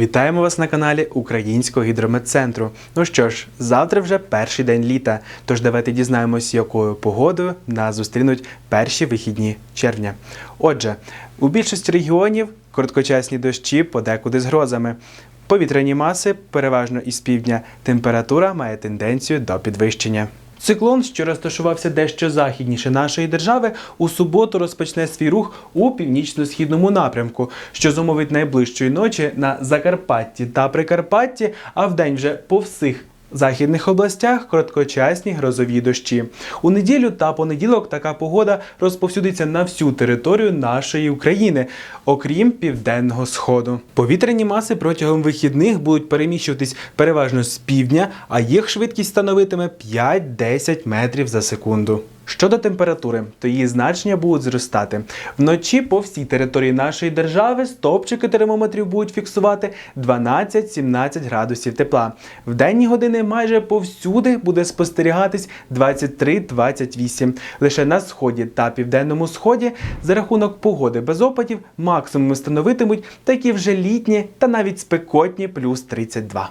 Вітаємо вас на каналі Українського гідрометцентру. Ну що ж, завтра вже перший день літа. Тож давайте дізнаємось, якою погодою нас зустрінуть перші вихідні червня. Отже, у більшості регіонів короткочасні дощі подекуди з грозами. Повітряні маси переважно із півдня. Температура має тенденцію до підвищення. Циклон, що розташувався дещо західніше нашої держави, у суботу розпочне свій рух у північно-східному напрямку, що зумовить найближчої ночі на Закарпатті та Прикарпатті, а вдень вже по всіх західних областях короткочасні грозові дощі. У неділю та понеділок така погода розповсюдиться на всю територію нашої України, окрім південного сходу. Повітряні маси протягом вихідних будуть переміщуватись переважно з півдня, а їх швидкість становитиме 5-10 метрів за секунду. Щодо температури, то її значення будуть зростати. Вночі по всій території нашої держави стопчики термометрів будуть фіксувати 12-17 градусів тепла. В денні години майже повсюди буде спостерігатись 23-28. Лише на сході та південному сході за рахунок погоди без опадів максимум становитимуть такі вже літні та навіть спекотні плюс 32.